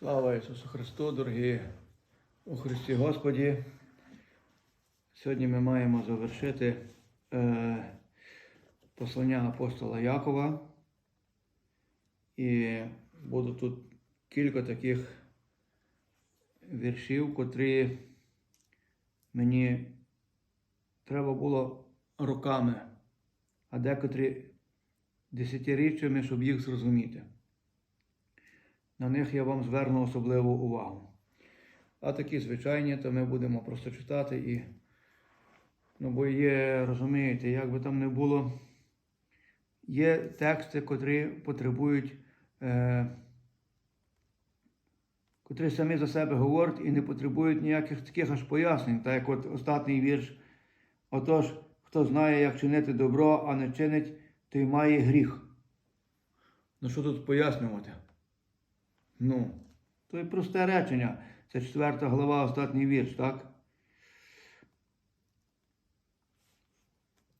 Слава Ісусу Христу, дорогі у Христі Господі. Сьогодні ми маємо завершити е, послання апостола Якова. І буде тут кілька таких віршів, котрі мені треба було роками, а декотрі десятиріччями, щоб їх зрозуміти. На них я вам зверну особливу увагу. А такі звичайні, то ми будемо просто читати і. Ну, бо є, розумієте, як би там не було, є тексти, котрі потребують, е, котрі самі за себе говорять і не потребують ніяких таких аж пояснень, так як от останній вірш. Отож, хто знає, як чинити добро, а не чинить, той має гріх. Ну що тут пояснювати? Ну, то є просте речення. Це четверта глава, останній вірш, так?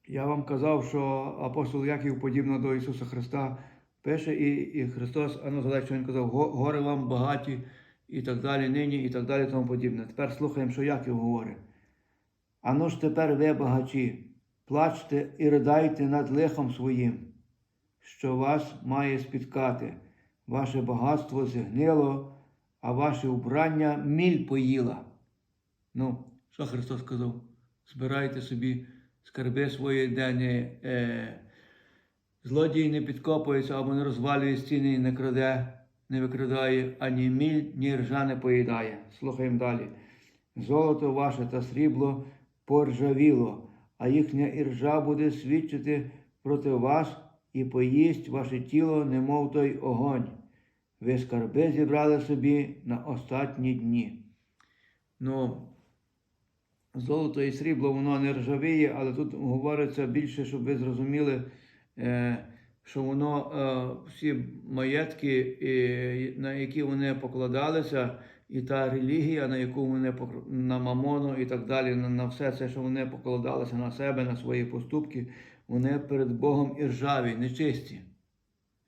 Я вам казав, що апостол Яків, подібно до Ісуса Христа, пише, і, і Христос, а ну згадай, що Він казав, «Го- гори вам багаті, і так далі, нині, і так далі, тому подібне. Тепер слухаємо, що Яків говорить. А ну ж тепер ви, багачі, плачте і ридайте над лихом своїм, що вас має спіткати. Ваше багатство згнило, а ваше убрання міль поїла. Ну, що Христос сказав? Збирайте собі скарби свої, де е, злодій не підкопується або не розвалює стіни і не краде, не викрадає, ані міль, ні ржа не поїдає. Слухаємо далі. Золото ваше та срібло поржавіло, а їхня іржа буде свідчити проти вас і поїсть ваше тіло, немов той огонь. Ви скарби зібрали собі на останні дні. Ну, золото і срібло, воно не ржавіє, але тут говориться більше, щоб ви зрозуміли, е, що воно е, всі маєтки, е, на які вони покладалися, і та релігія, на яку вони на мамону і так далі, на все це, що вони покладалися на себе, на свої поступки, вони перед Богом і ржаві, нечисті.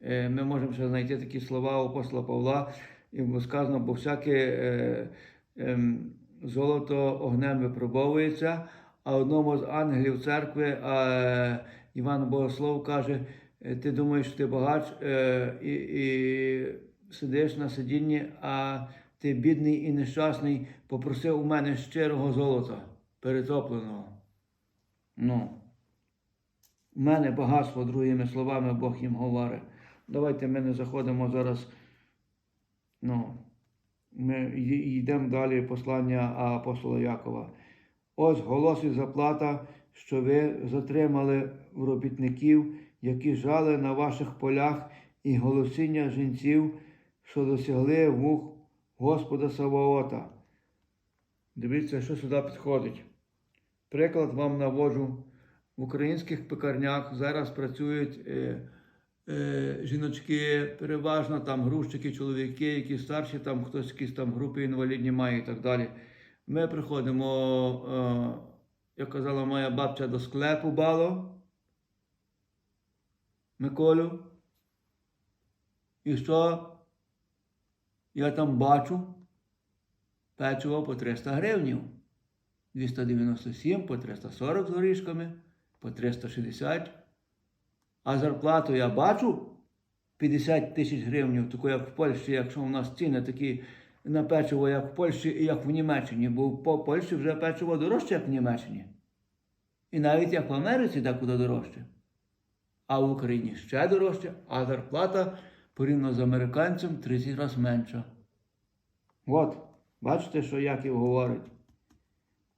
Е, Ми можемо ще знайти такі слова у апостола Павла, і сказано, бо всяке е, ем, золото огнем випробовується, а одному з ангелів церкви е, Іван Богослов каже: ти думаєш, що ти багач і, і сидиш на сидінні, а ти бідний і нещасний, попросив у мене щирого золота, перетопленого. Ну, у мене багатство, другими словами, Бог їм говорить. Давайте ми не заходимо зараз. Ну, ми йдемо далі послання апостола Якова. Ось голос і заплата, що ви затримали робітників, які жали на ваших полях, і голосіння жінців, що досягли вух Господа Саваота. Дивіться, що сюди підходить. Приклад вам наводжу. В українських пекарнях зараз працюють е, жіночки, переважно там грузчики, чоловіки, які старші, там хтось якісь там групи інвалідні має і так далі. Ми приходимо, е, як казала моя бабця, до склепу бало. Миколю. І що? Я там бачу печиво по 300 гривнів. 297 по 340 з горішками, по 360. А зарплату я бачу 50 тисяч гривень, таку як в Польщі, якщо у нас ціни такі на печиво, як в Польщі і як в Німеччині, бо в Польщі вже печиво дорожче, як в Німеччині. І навіть як в Америці декуди дорожче. А в Україні ще дорожче, а зарплата порівняно з американцем 30 разів менша. От, бачите, що Яків говорить.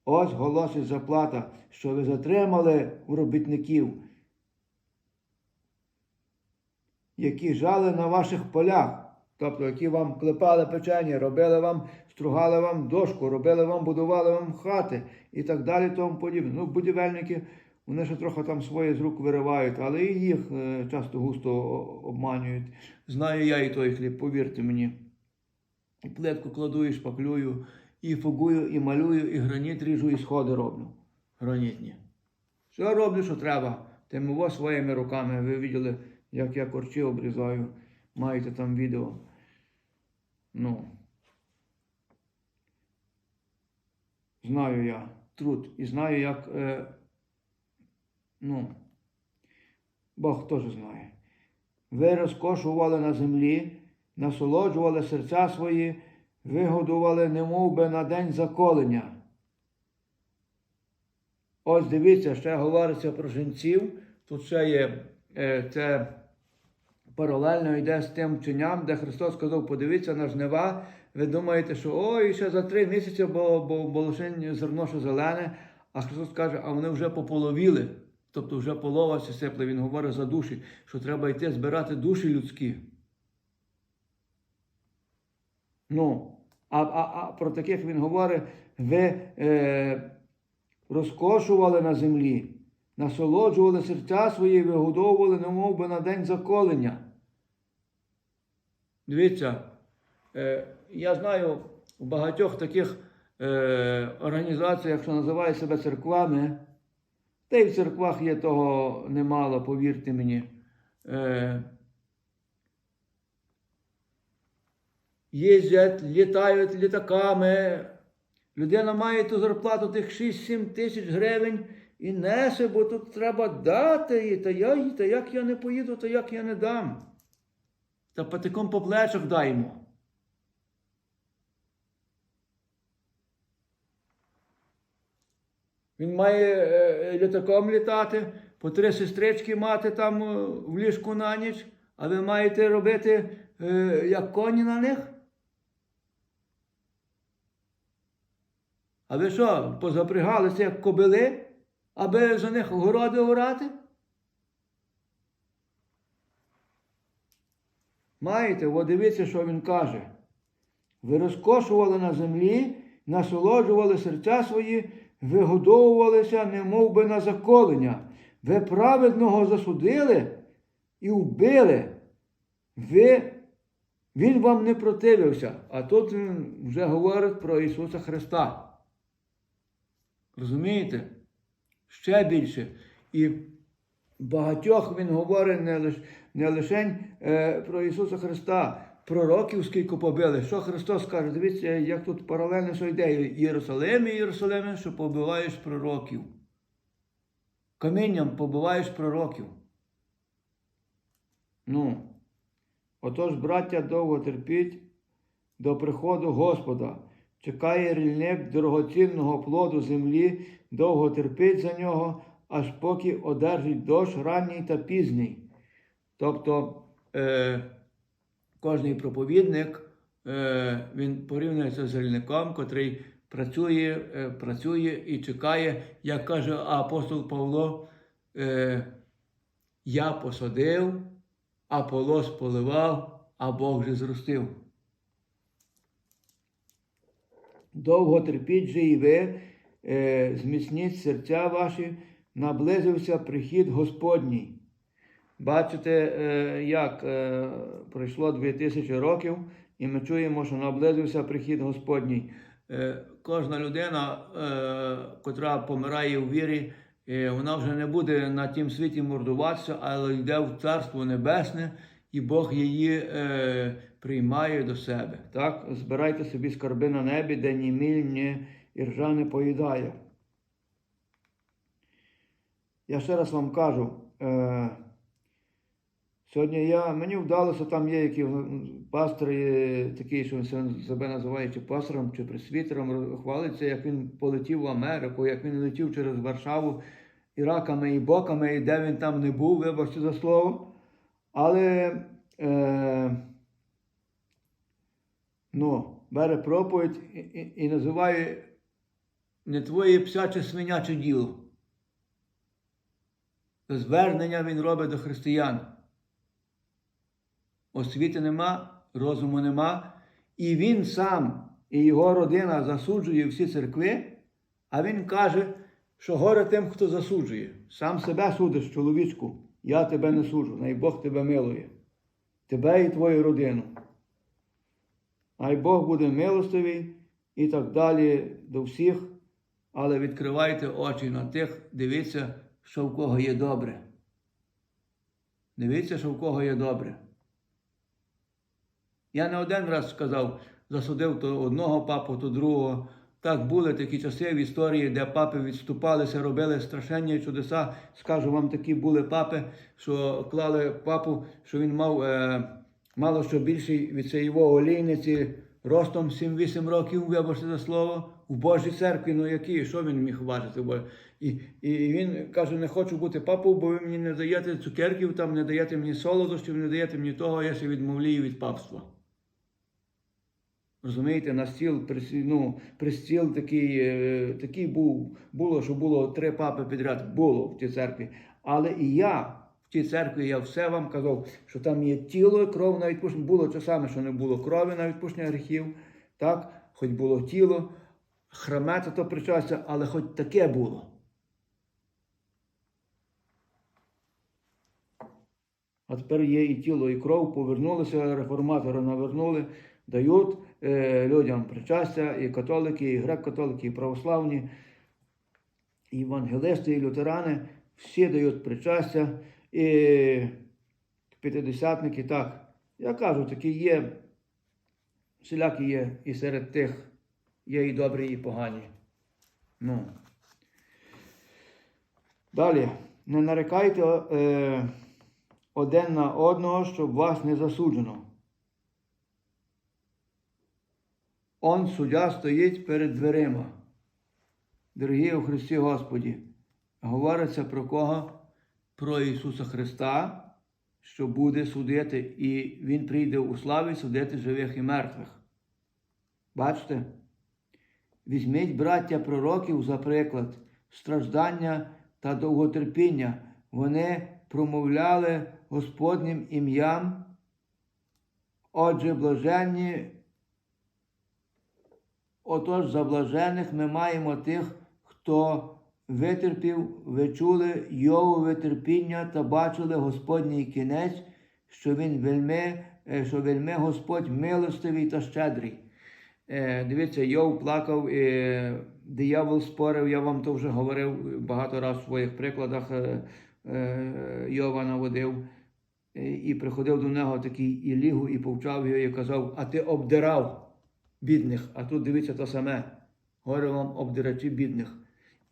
Ось голосить заплата, що ви затримали у робітників, які жали на ваших полях, тобто які вам клепали печені, робили вам, стругали вам дошку, робили вам, будували вам хати і так далі, тому подібне. Ну, будівельники, вони ще трохи там своє з рук виривають, але і їх е, часто густо обманюють. Знаю я і той хліб, повірте мені. І плитку кладу, і шпаклюю, і фугую, і малюю, і граніт ріжу, і сходи роблю. Гранітні. Все роблю, що треба. Тим його своїми руками. Ви бачили, як я корчі обрізаю, маєте там відео. Ну, знаю я труд і знаю, як, е, ну, Бог теж знає. Ви розкошували на землі, насолоджували серця свої, вигодували, немов би на день заколення. Ось дивіться, ще говориться про жінців. Тут ще є е, це паралельно йде з тим вченням, де Христос сказав, подивіться на жнива. Ви думаєте, що ой, ще за три місяці, бо, бо, бо лише зерно що зелене, а Христос каже, а вони вже пополовіли. Тобто вже полова сипли. Він говорить за душі, що треба йти збирати душі людські. Ну, а, а, а про таких він говорить, ви е, розкошували на землі, насолоджували серця свої, вигодовували, немов би на день заколення. Дивіться, е, я знаю у багатьох таких е, організаціях, що називають себе церквами, та й в церквах є того немало, повірте мені. Е, їздять, літають літаками. Людина має ту зарплату тих 6-7 тисяч гривень і несе, бо тут треба дати їй. Та я, та як я не поїду, то як я не дам. Та патиком по плечах даймо. Він має е, літаком літати, по три сестрички мати там е, в ліжку на ніч, а ви маєте робити е, як коні на них? А ви що, позапрягалися як кобили, аби за них городи орати? Маєте, от дивіться, що він каже. Ви розкошували на землі, насолоджували серця свої, вигодовувалися, немов би на заколення. Ви праведного засудили і вбили. Ви, Він вам не противився. А тут він вже говорить про Ісуса Христа. Розумієте? Ще більше. І багатьох Він говорить не лише не лише е, про Ісуса Христа, пророків скільки побили. Що Христос каже? Дивіться, як тут паралельно що йде Єрусалим і Єрусалиме, що побиваєш пророків. Камінням побиваєш пророків. Ну, отож, браття, довго терпіть до приходу Господа. Чекає рільник дорогоцінного плоду землі, довго терпить за нього, аж поки одержить дощ ранній та пізній. Тобто е, кожний проповідник е, він порівнюється з рільником, котрий працює, е, працює і чекає, як каже апостол Павло, е, я посадив, Аполос поливав, а Бог же зростив. Довго терпіть же і ви, е, зміцніть серця ваші, наблизився прихід Господній. Бачите, е, як е, пройшло 2000 років, і ми чуємо, що наблизився прихід Господній. Е, Кожна людина, котра помирає у вірі, вона вже не буде на тім світі мордуватися, але йде в Царство Небесне, і Бог її приймає до себе. Так? Збирайте собі скарби на небі, де ні міль, ні іржа не поїдає. Я ще раз вам кажу. Е, Сьогодні я, мені вдалося, там є які пастори, такі, що він себе називає чи пастором, чи пресвітером, хвалиться, як він полетів в Америку, як він летів через Варшаву іраками і боками, і де він там не був, вибачте за слово. Але е, ну, бере проповідь і, і, і називає не твоє псяче свиняче діло. Звернення він робить до християн. Освіти нема, розуму нема, і він сам і його родина засуджує всі церкви, а він каже, що горе тим, хто засуджує. Сам себе судиш, чоловічку, я тебе не суджу, най Бог тебе милує, тебе і твою родину. Най Бог буде милостивий і так далі до всіх, але відкривайте очі на тих, дивіться, що в кого є добре. Дивіться, що в кого є добре. Я не один раз сказав, засудив то одного папу, то другого, Так, були такі часи в історії, де папи відступалися, робили страшенні чудеса. Скажу вам, такі були папи, що клали папу, що він мав е, мало що більший від цієї олійниці ростом 7-8 років, вибачте за слово, в Божій церкві, ну який, що він міг важити? І, і, він каже, не хочу бути папою, бо ви мені не даєте цукерків, там, не даєте мені солодощів, не даєте мені того, я ще відмовлію від папства. Розумієте, на стіл, ну, пристіл такий, е, такий був, було, що було три папи підряд, було в тій церкві. Але і я тій церкві, я все вам казав, що там є тіло і кров на відпущення. Було часами, що не було крові на відпущення гріхів, так? хоч було тіло, храмета то причастя, але хоч таке було. А тепер є і тіло, і кров, повернулися, реформатори навернули, дають е, людям причастя, і католики, і грек-католики, і православні, і евангелисти, і лютерани, всі дають причастя, і п'ятидесятники, так. Я кажу, такі є, всілякі є і серед тих, є і добрі, і погані. Ну. Далі, не нарекайте е, один на одного, щоб вас не засуджено. Он суддя стоїть перед дверима. Дорогі у Христі Господі, говориться про кого? Про Ісуса Христа, що буде судити, і Він прийде у славі судити живих і мертвих. Бачите? Візьміть, браття пророків, за приклад, страждання та довготерпіння. Вони промовляли Господнім ім'ям. Отже, блаженні, отож за блажених ми маємо тих, хто витерпів, ви чули Йовове терпіння та бачили Господній кінець, що він вельми, е, що вельми Господь милостивий та щедрий. Е, Дивіться, Йов плакав, е, диявол спорив, я вам то вже говорив багато разів в своїх прикладах. Йова наводив. І приходив до нього такий Ілігу і повчав його і казав, а ти обдирав бідних, а тут дивіться те саме. Горе вам обдирачі бідних.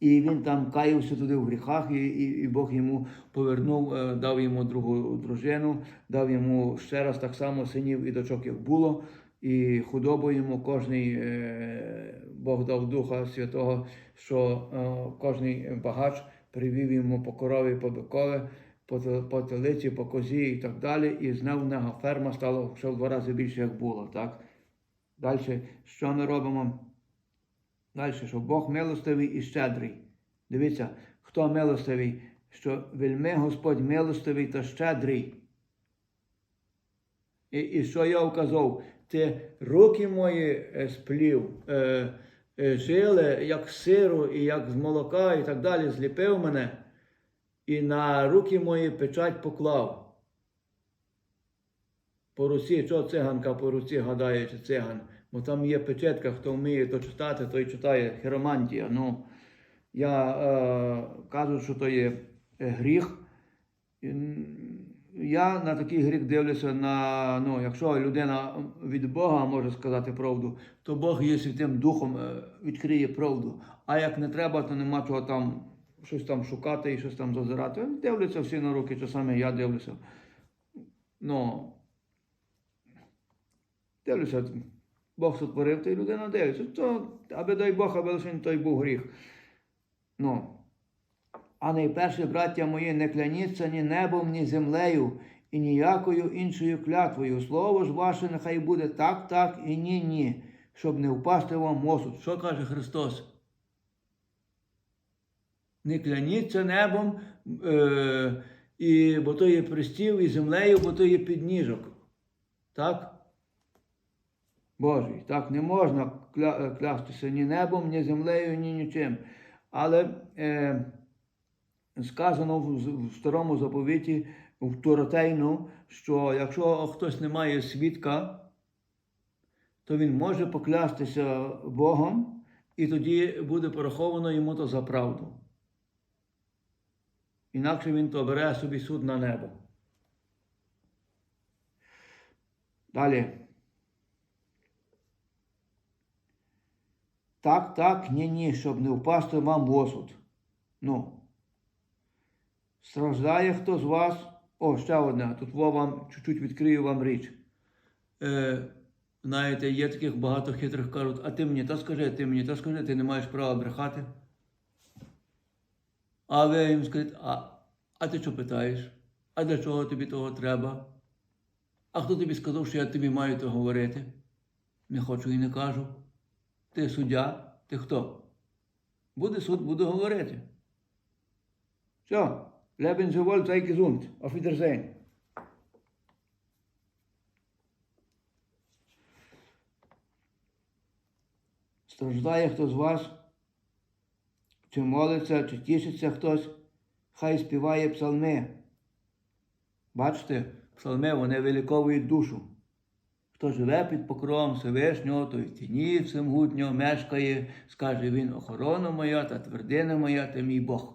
І він там каявся туди в гріхах, і, і, і Бог йому повернув, е, дав йому другу дружину, дав йому ще раз так само синів і дочок, як було. І худобу йому кожний е, Бог дав Духа Святого, що е, кожний багач привів йому по корові, по бикові, по, телиці, по козі і так далі. І з в нього ферма стала ще в два рази більше, як було. Так? Далі, що ми робимо? Далі, що Бог милостивий і щедрий. Дивіться, хто милостивий, що вельми Господь милостивий та щедрий. І, і що я вказав? Ти руки мої е, сплів, е, е, жили, як сиру, і як з молока, і так далі, зліпив мене, і на руки мої печать поклав. По руці, що циганка по руці гадає, чи циган? Бо там є печетка, хто вміє то читати, той читає хіромантія. Ну, я е, кажу, що то є е, гріх. Я на такий гріх дивлюся на, ну, якщо людина від Бога може сказати правду, то Бог є святим духом, е, відкриє правду. А як не треба, то нема чого там щось там шукати і щось там зазирати. Дивляться всі на руки, часами я дивлюся. Ну, дивлюся, Бог сотворив, то і людина дивиться. То, аби дай Бог, аби лише той був гріх. Ну, а найперше, браття мої, не кляніться ні небом, ні землею, і ніякою іншою клятвою. Слово ж ваше нехай буде так, так і ні, ні, щоб не впасти вам осуд. Що каже Христос? Не кляніться небом, е, і, бо то є пристів, і землею, бо то є підніжок. Так? Божий. Так не можна кля, е, клястися ні небом, ні землею, ні нічим. Але е, сказано в, в старому заповіті в Торатейну, що якщо хтось не має свідка, то він може поклястися Богом, і тоді буде пораховано йому то за правду. Інакше він то бере собі суд на небо. Далі. Так, так, ні, ні, щоб не впасти вам в осуд. Ну. Страждає хто з вас. О, ще одне. Тут вам чуть-чуть відкрию вам річ. Е, знаєте, є таких багато хитрих кажуть, а ти мені то скажи, ти мені то скажи, ти не маєш права брехати. А ви їм скажете, а, а ти що питаєш? А для чого тобі того треба? А хто тобі сказав, що я тобі маю то говорити? Не хочу і не кажу. Ти суддя, ти хто? Буде суд, буду говорити. Leben Sie wohl, sei gesund. Auf. Страждає хто з вас, чи молиться, чи тішиться хтось, хай співає псалми. Бачите, псалми вони виліковують душу. Хто живе під покровом Всевишнього, той в тіні всемогутнього мешкає, скаже він, охорона моя та твердина моя, ти мій Бог.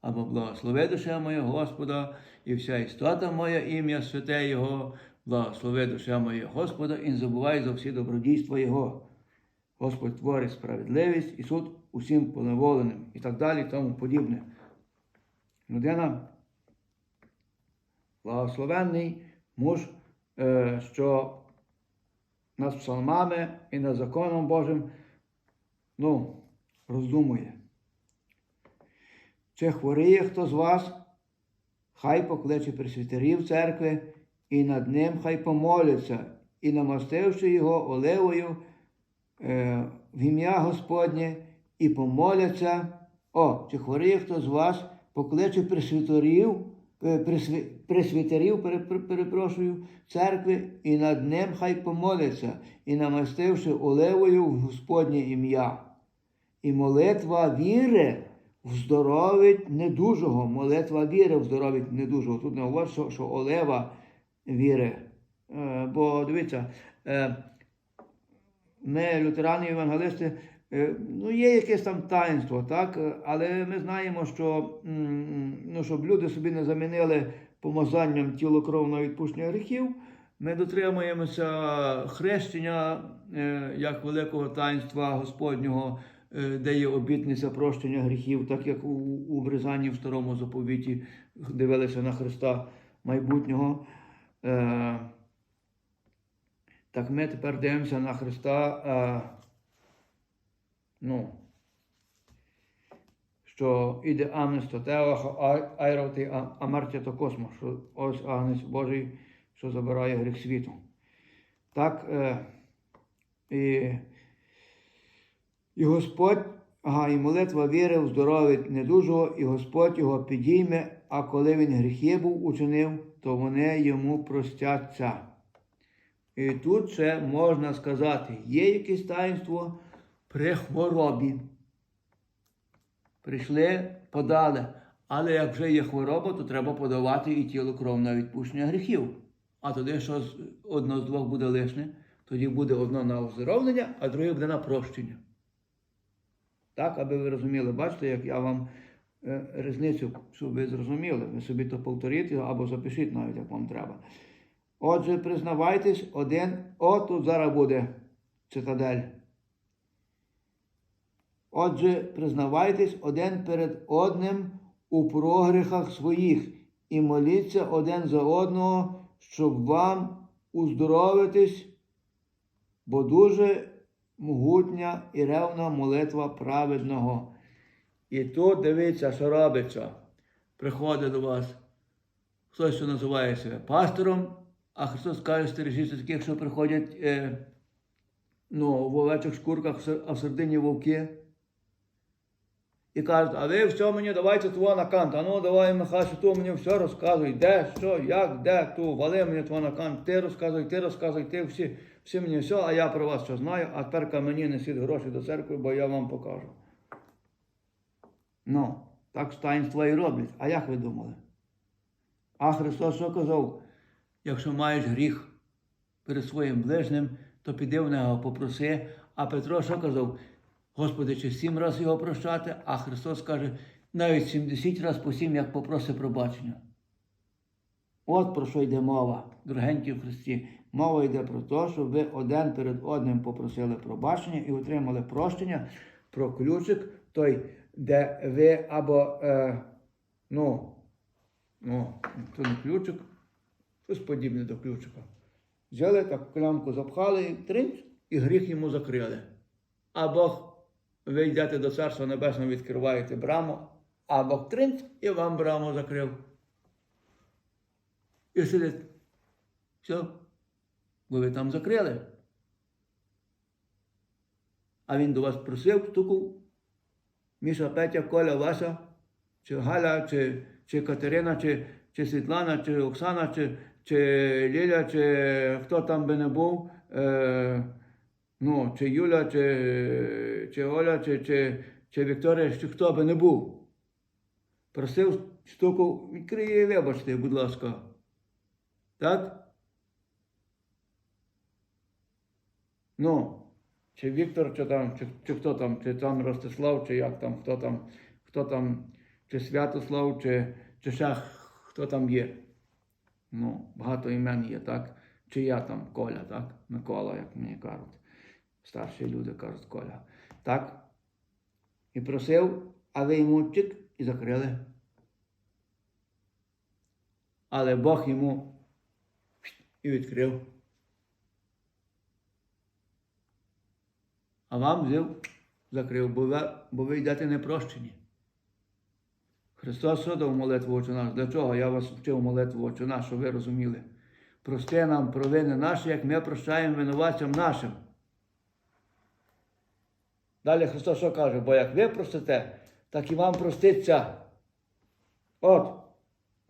Або благослови душа моя Господа, і вся істота моя ім'я святе Його, благослови душа моя Господа, і не забувай за всі добродійства Його. Господь творить справедливість і суд усім поневоленим, і так далі, і тому подібне. Людина благословенний муж, що над псалмами і над законом Божим ну, роздумує. Чи хворіє хто з вас, хай покличе присвітерів церкви, і над ним хай помоляться, і намастивши його оливою е, в ім'я Господнє, і помоляться. О, чи хворіє хто з вас, покличе присвітерів, е, присві- присвітерів, пере- пере- перепрошую, церкви, і над ним хай помоляться, і намастивши оливою в Господнє ім'я. І молитва віри вздоровить недужого. Молитва віри вздоровить недужого. Тут не говорить, що, що олева віри. Е, бо дивіться, е, ми, лютерани евангелисти, е, ну, є якесь там таїнство, так? Е, але ми знаємо, що ну, щоб люди собі не замінили помазанням тіло кровного відпущення гріхів. Ми дотримуємося хрещення е, як великого таїнства Господнього, е, де є обітниця прощення гріхів, так як у, Бризані в старому заповіті дивилися на Христа майбутнього. Е, так ми тепер дивимося на Христа. Ну, що іде Амнес то Тео, Айроти Амартя то Космо, що ось Агнець Божий, що забирає гріх світу. Так, е, і, і Господь, ага, і молитва віри вздоровить недужого, і Господь його підійме, а коли він гріхи був учинив, то вони йому простяться. І тут ще можна сказати, є якесь таїнство при хворобі. Прийшли, подали. Але як вже є хвороба, то треба подавати і тіло кров на відпущення гріхів. А тоді, що одно з двох буде лишне, тоді буде одно на оздоровлення, а друге буде на прощення. Так, аби ви розуміли, бачите, як я вам е, різницю, щоб ви зрозуміли. Ви собі то повторіть або запишіть навіть, як вам треба. Отже, признавайтесь один, о, тут зараз буде цитадель. Отже, признавайтесь один перед одним у прогріхах своїх і моліться один за одного, щоб вам уздоровитись, бо дуже могутня і ревна молитва праведного. І тут дивіться, що робиться. Приходить до вас хтось, що називає себе пастором, а Христос каже, стережіться таких, що приходять е, ну, в овечих шкурках, а в середині вовки. І кажуть, а ви все мені давайте того на кант. А ну давай, Михайло, то мені все розказуй, де, що, як, де, ту, вали мені того на ти розказуй, ти розказуй, ти всі, всі мені все, а я про вас що знаю, а тепер мені несіть гроші до церкви, бо я вам покажу. Ну, так таїнства і роблять. А як ви думали? А Христос що казав? Якщо маєш гріх перед своїм ближнім, то піди в нього попроси. А Петро що казав? Господи, чи сім разів його прощати, а Христос каже, навіть 70 разів по сім, як попроси пробачення. От про що йде мова, дорогенькі в Христі. Мова йде про те, щоб ви один перед одним попросили пробачення і отримали прощення про ключик, той, де ви або, е, ну, ну, це не ключик, щось подібне до ключика. Взяли так клямку запхали тринь, і гріх йому закрили. А Бог, ви йдете до Царства Небесного, відкриваєте браму, а Бог тринь і вам браму закрив. І сидить. Все. Бо ви там закрили. А він до вас просив, стукав. Міша, Петя, Коля, Вася, чи Галя, чи, чи Катерина, чи, чи Світлана, чи Оксана, чи, чи Ліля, чи хто там би не був. Е, ну, чи Юля, чи, чи Оля, чи, чи, чи Вікторія, чи хто би не був. Просив, стукав, відкриє, вибачте, будь ласка. Так? Ну, чи Віктор, чи там, чи, чи хто там, чи там Ростислав, чи як там, хто там, хто там, чи Святослав, чи, чи ще хто там є. Ну, багато імен є, так? Чи я там Коля, так? Микола, як мені кажуть. Старші люди кажуть Коля. Так? І просив, а ви йому чик і закрили. Але Бог йому і відкрив. А вам взяв, закрив, бо ви, бо ви йдете непрощені. Христос содав молитву Отче наш. Для чого я вас вчив молитву Отче наш, щоб ви розуміли? Прости нам провини наші, як ми прощаємо винуватцям нашим. Далі Христос що каже? Бо як ви простите, так і вам проститься. От.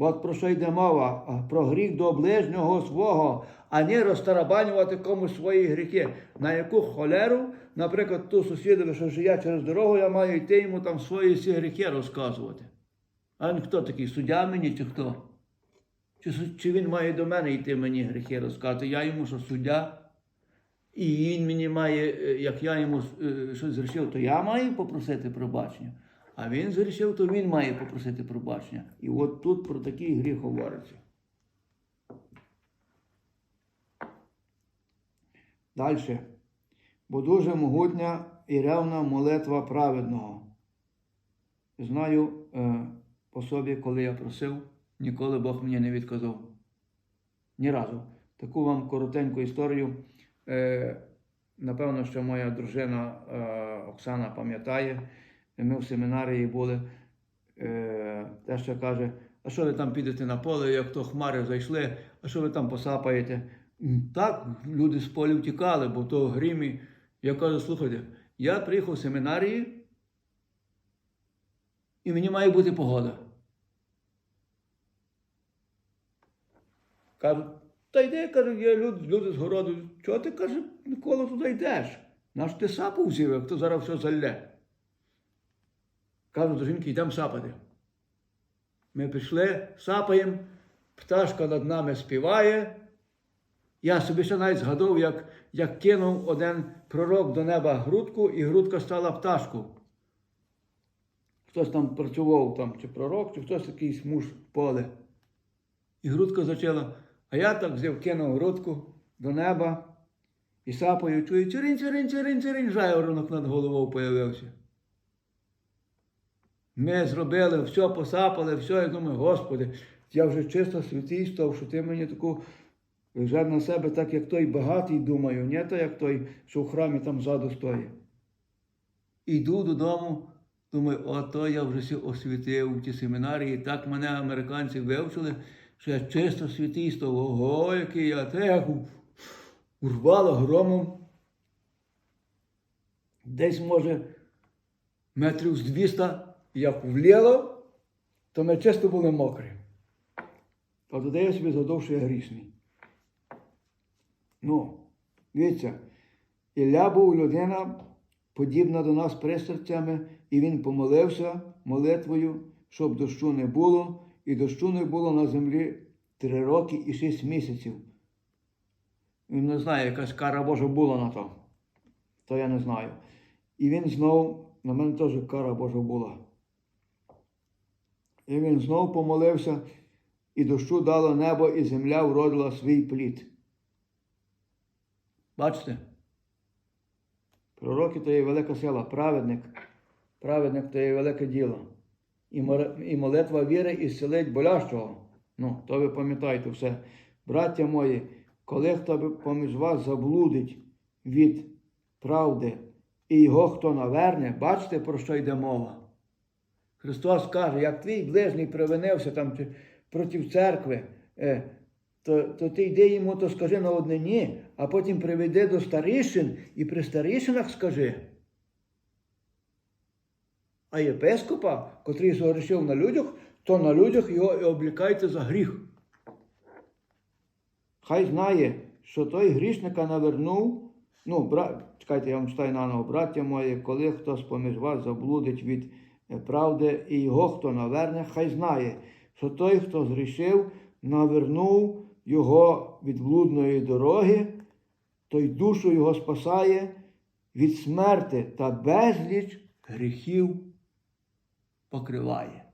От про що йде мова, про гріх до ближнього свого, а не розтарабанювати комусь свої гріхи. На яку холеру, наприклад, ту сусідові, що я через дорогу, я маю йти йому там свої всі гріхи розказувати. А він хто такий? Суддя мені чи хто? Чи, чи він має до мене йти мені гріхи розказувати? Я йому що суддя? І він мені має, е, як я йому е, щось зрішив, то я маю попросити пробачення. А він зрішив, то він має попросити пробачення. І от тут про такий гріх говориться. Далі. Бо дуже могутня і ревна молитва праведного. Знаю е, по собі, коли я просив, ніколи Бог мені не відказав. Ні разу. Таку вам коротеньку історію. Е, напевно, що моя дружина е, Оксана пам'ятає. Ми в семінарії були. Е, те, що каже, а що ви там підете на поле, як то хмари зайшли, а що ви там посапаєте? Так, люди з поля втікали, бо то гримі. Я кажу, слухайте, я приїхав в семінарії, і мені має бути погода. Кажу, та йди, каже, є люди, люди з городу. Чого ти каже, Микола, туди йдеш? Наш ти сапу взяв, як то зараз все залє. Кажу до жінки, йдемо сапати. Ми пішли, сапаємо, пташка над нами співає. Я собі ще навіть згадав, як, як кинув один пророк до неба грудку, і грудка стала пташку. Хтось там працював, там, чи пророк, чи хтось якийсь муж в поле. І грудка почала. А я так взяв, кинув грудку до неба і сапаю, чую, циринь, циринь, циринь, циринь, жайворонок над головою появився. Ми зробили, все посапали, все, я думаю, Господи, я вже чисто святий став, що ти мені таку вже на себе так, як той багатий, думаю, не то, як той, що в храмі там ззаду стоїть. Іду додому, думаю, ото я вже освітив ті семінарії, так мене американці вивчили, що я чисто святий став, ого, який я те урвало громом. Десь, може, метрів з 200, як вліло, то ми чисто були мокрі. А тоді я собі згадав, що я грішний. Ну, дивіться, Ілля був людина, подібна до нас пристрастями, і він помолився молитвою, щоб дощу не було, і дощу не було на землі три роки і шість місяців. Він не знає, якась кара Божа була на то. То я не знаю. І він знов, на мене теж кара Божа була. І він знов помолився, і дощу дало небо, і земля вродила свій плід. Бачите? Пророки то є велика сила, праведник. Праведник то є велике діло. І, молитва віри і зцілить болящого. Ну, то ви пам'ятаєте все. Браття мої, коли хто поміж вас заблудить від правди, і його хто наверне, бачите, про що йде мова. Христос каже, як твій ближній привинився там проти церкви, е, то, то ти йди йому, то скажи на однині, а потім приведи до старішин і при старішинах скажи. А єпископа, котрий згорішив на людях, то на людях його і облікайте за гріх. Хай знає, що той грішника навернув. Ну, бра... чекайте, я вам читаю наново, браття мої, коли хтось поміж вас заблудить від е, правди, і його хто наверне, хай знає, що той, хто згрішив, навернув його від блудної дороги, той душу його спасає від смерти та безліч гріхів покриває.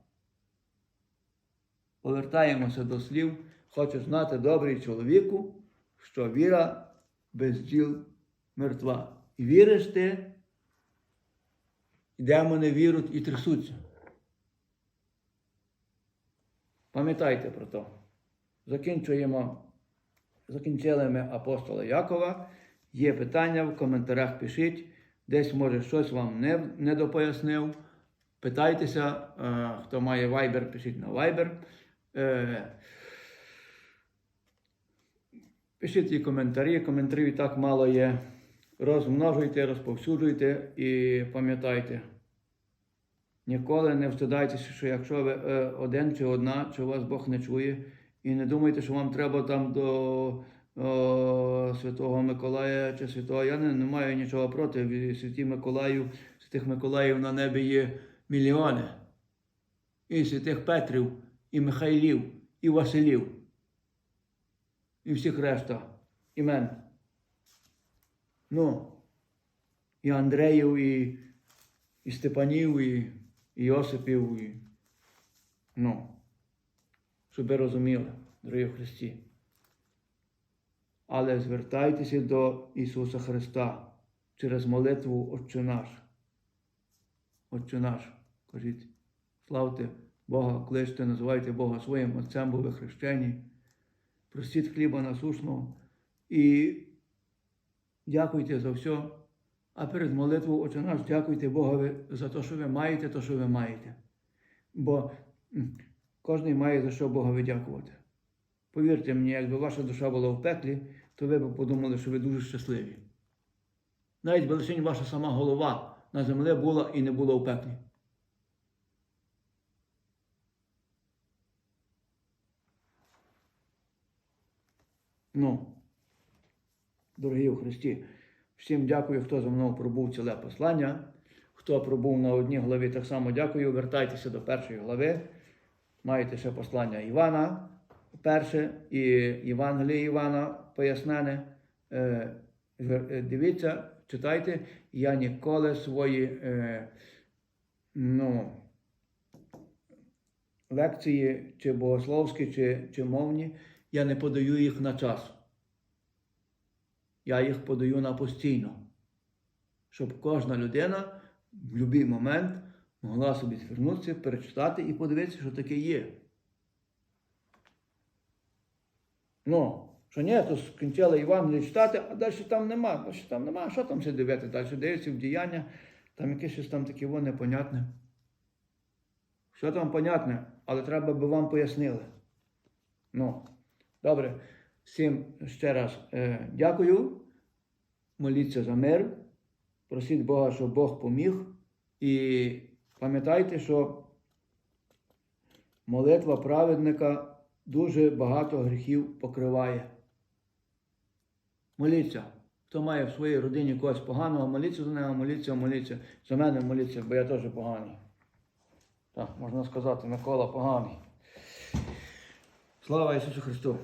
Повертаємося до слів. Хочу знати, добрий чоловіку, що віра без діл мертва. І віриш ти, і демони вірують і трясуться. Пам'ятайте про то. Закінчуємо. Закінчили ми апостола Якова. Є питання в коментарях пишіть. Десь, може, щось вам не, не допояснив. Питайтеся, е, хто має Viber, пишіть на Viber. Е, Пишіть ті коментарі, коментарів і так мало є. Розмножуйте, розповсюджуйте і пам'ятайте. Ніколи не встидайтеся, що якщо ви е, один чи одна, чи вас Бог не чує, і не думайте, що вам треба там до о, Святого Миколая чи Святого. Я не, не маю нічого проти. Святі Миколаю, святих Миколаїв на небі є мільйони. І святих Петрів, і Михайлів, і Василів і всіх решта імен. Ну, і Андреїв, і, і Степанів, і, і Йосипів, і, ну, щоб ви розуміли, дорогі Христі. Але звертайтеся до Ісуса Христа через молитву Отче наш. Отче наш, кажіть, славте Бога, кличте, називайте Бога своїм Отцем, бо ви хрещені простіть хліба насушного і дякуйте за все. А перед молитвою Отче наш, дякуйте Богові за те, що ви маєте, те, що ви маєте. Бо кожен має за що Богові дякувати. Повірте мені, якби ваша душа була в пеклі, то ви б подумали, що ви дуже щасливі. Навіть би лише ваша сама голова на землі була і не була в пеклі. Ну, дорогі у Христі, всім дякую, хто за мною пробув ціле послання. Хто пробув на одній главі, так само дякую. Вертайтеся до першої глави. Маєте ще послання Івана, перше, і Євангеліє Івана пояснене. Е, е, Дивіться, читайте. Я ніколи свої е, ну, лекції, чи богословські, чи, чи мовні, я не подаю їх на час. Я їх подаю на постійно, щоб кожна людина в будь-який момент могла собі звернутися, перечитати і подивитися, що таке є. Ну, що ні, то скінчили Євангеліє читати, а далі там нема. Далі там нема. Що там ще дивити? Далі дивиться в діяння, там якесь щось там таке во непонятне. Що там понятне, але треба би вам пояснили. Ну, добре. Всім ще раз е, дякую. Моліться за мир. Просіть Бога, щоб Бог поміг. І пам'ятайте, що молитва праведника дуже багато гріхів покриває. Моліться. Хто має в своїй родині когось поганого, моліться за нього, моліться, моліться. За мене моліться, бо я теж поганий. Так, можна сказати, Микола поганий. Слава Ісусу Христу!